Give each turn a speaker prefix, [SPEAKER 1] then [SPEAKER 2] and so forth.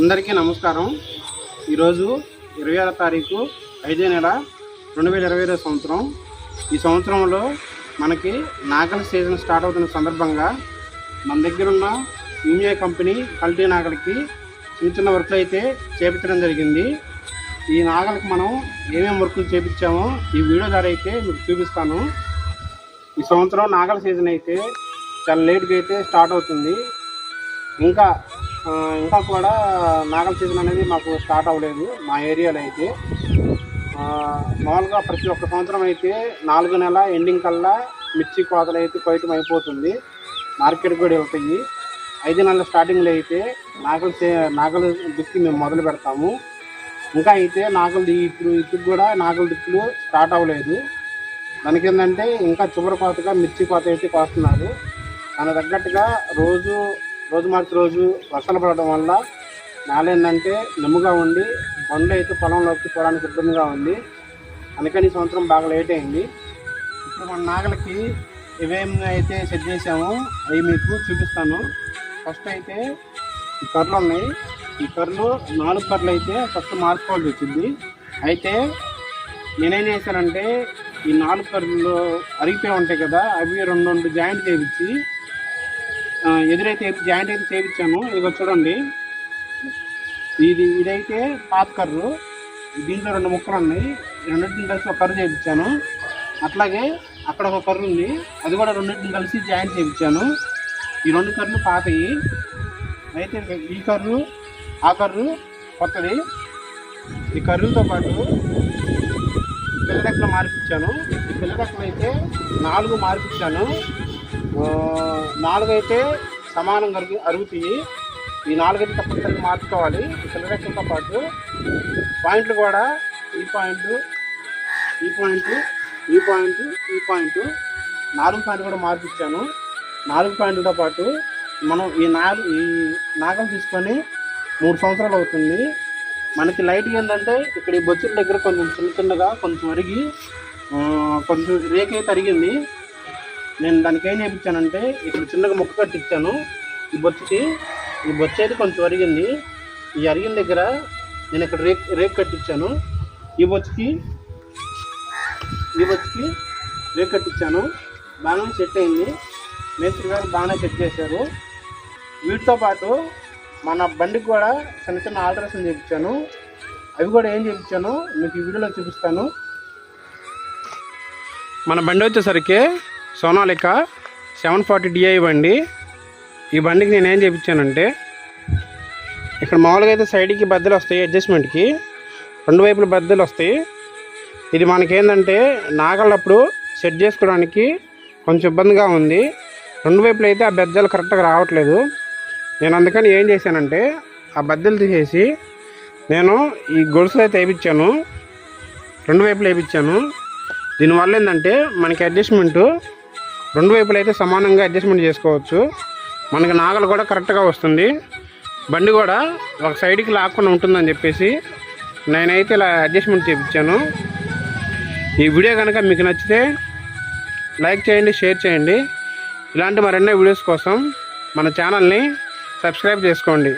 [SPEAKER 1] అందరికీ నమస్కారం. ఈరోజు ఇరవై ఆరో తారీఖు ఐదో నెల రెండు వేల ఇరవై ఐదో సంవత్సరం. ఈ సంవత్సరంలో మనకి నాగలి సీజన్ స్టార్ట్ అవుతున్న సందర్భంగా మన దగ్గర ఉన్న యూనియా కంపెనీ కల్టీ నాగలికి చిన్న చిన్న వర్క్లు అయితే చేపించడం జరిగింది. ఈ నాగలికి మనం ఏమేమి వర్కులు చేపించామో ఈ వీడియో ద్వారా అయితే మీకు చూపిస్తాను. ఈ సంవత్సరం నాగల సీజన్ అయితే చాలా లేట్గా అయితే స్టార్ట్ అవుతుంది. ఇంకా ఇంకా కూడా మేఘల సీజన్ అనేది మాకు స్టార్ట్ అవ్వలేదు మా ఏరియాలో అయితే. మామూలుగా ప్రతి ఒక్క సంవత్సరం అయితే నాలుగు నెల ఎండింగ్ కల్లా మిర్చి కోతలు అయితే కొయ్యటం అయిపోతుంది మార్కెట్ కూడా వెళ్తాయి. ఐదు నెలల స్టార్టింగ్లో అయితే నాగలు చే- నాగలు దుక్కి మేము మొదలు పెడతాము. ఇంకా అయితే నాగలు ఇప్పుడు ఇప్పుడు కూడా నాగల దుక్కులు స్టార్ట్ అవ్వలేదు. దానికి ఏంటంటే ఇంకా చివరి కోతగా మిర్చి కోత అయితే కోస్తున్నారు. దాని తగ్గట్టుగా రోజు రోజు మార్చి రోజు వర్షాలు పడటం వల్ల నేల ఏంటంటే నిమ్ముగా ఉండి బండ్లు అయితే పొలంలోకి పోవడానికి ఇబ్బందిగా ఉంది. అందుకని ఈ సంవత్సరం బాగా లేట్ అయింది. ఇప్పుడు మన నాగలకి ఇవేమి అయితే సెట్ చేసామో అవి మీకు చూపిస్తాను. ఫస్ట్ అయితే ఈ కర్రలు ఉన్నాయి. ఈ కర్రలు నాలుగు కర్రలు అయితే ఫస్ట్ మార్చుకోవాల్సి వచ్చింది. అయితే నేనేం చేశానంటే ఈ నాలుగు కర్రలు అరిగిపోయి ఉంటాయి కదా అవి రెండు రెండు జాయింట్ చేయించి ఎదురైతే జాయింట్ అయితే చేయించాను ఇదిగో చూడండి. ఇది ఇదైతే పాత కర్రు. దీంట్లో రెండు ముక్కలు ఉన్నాయి. రెండింటిని కలిసి ఒక కర్రు చేయించాను. అట్లాగే అక్కడ ఒక కర్రు ఉంది. అది కూడా రెండింటిని కలిసి జాయింట్ చేయించాను. ఈ రెండు కర్రలు పాతవి అయితే ఈ కర్రు ఆ కర్రు కొత్తది. ఈ కర్రులతో పాటు పిల్లరెక్కలు మార్పించాను ఈ పిల్లరెక్కలు అయితే నాలుగు మార్పించాను నాలుగైతే సమానం అయితే సమానంగా అరుగు అరుగుతాయి. ఈ నాలుగైతే తప్పనిసరిగా మార్చుకోవాలి. సెలవేషన్తో పాటు పాయింట్లు కూడా ఈ పాయింట్ ఈ పాయింట్ ఈ పాయింట్ ఈ పాయింట్ నాలుగు పాయింట్ కూడా మార్పిచ్చాను నాలుగు పాయింట్లతో పాటు మనం ఈ నాలుగు ఈ నాగం తీసుకొని మూడు సంవత్సరాలు అవుతుంది. మనకి లైట్ ఏంటంటే ఇక్కడ ఈ బొచ్చుల దగ్గర కొంచెం చిన్న చిన్నగా కొంచెం అరిగి కొంచెం రేకే అయితే అరిగింది నేను దానికి ఏం చేయించానంటే ఇక్కడ చిన్నగా ముక్క కట్టించాను. ఈ బొచ్చుకి ఈ బొచ్చు అయితే కొంచెం అరిగింది. ఈ అరిగిన దగ్గర నేను ఇక్కడ రేక్ రేక్ కట్టించాను. ఈ బొచ్చుకి ఈ బొచ్చుకి రేక్ కట్టించాను. బాగానే సెట్ అయింది. మేస్త్రి గారు బాగానే సెట్ చేశారు. వీటితో పాటు మన బండికి కూడా చిన్న చిన్న ఆల్టరేషన్ చేయించాను. అవి కూడా ఏం చేయించాను మీకు ఈ వీడియోలో చూపిస్తాను. మన బండి వచ్చేసరికి సోనాలిక సెవెన్ ఫార్టీ డిఐ బండి. ఈ బండికి నేను ఏం చేయించానంటే ఇక్కడ మామూలుగా అయితే సైడ్కి బద్దలు వస్తాయి అడ్జస్ట్మెంట్కి. రెండు వైపుల బద్దలు వస్తాయి. ఇది మనకేంటంటే నాగళ్ళప్పుడు సెట్ చేసుకోవడానికి కొంచెం ఇబ్బందిగా ఉంది. రెండు వైపులు అయితే ఆ బెజ్జలు కరెక్ట్గా రావట్లేదు. నేను అందుకని ఏం చేశానంటే ఆ బద్దలు తీసేసి నేను ఈ గొలుసులు అయితే వేయించాను. రెండు వైపులు వేయించాను. దీనివల్ల ఏంటంటే మనకి అడ్జస్ట్మెంట్ రెండు వైపులు అయితే సమానంగా అడ్జస్ట్మెంట్ చేసుకోవచ్చు. మనకి నాగలు కూడా కరెక్ట్గా వస్తుంది. బండి కూడా ఒక సైడ్కి లాక్కుండా ఉంటుందని చెప్పేసి నేనైతే ఇలా అడ్జస్ట్మెంట్ చేయించాను ఈ వీడియో కనుక మీకు నచ్చితే లైక్ చేయండి షేర్ చేయండి. ఇలాంటి మరెన్నో వీడియోస్ కోసం మన ఛానల్ని సబ్స్క్రైబ్ చేసుకోండి.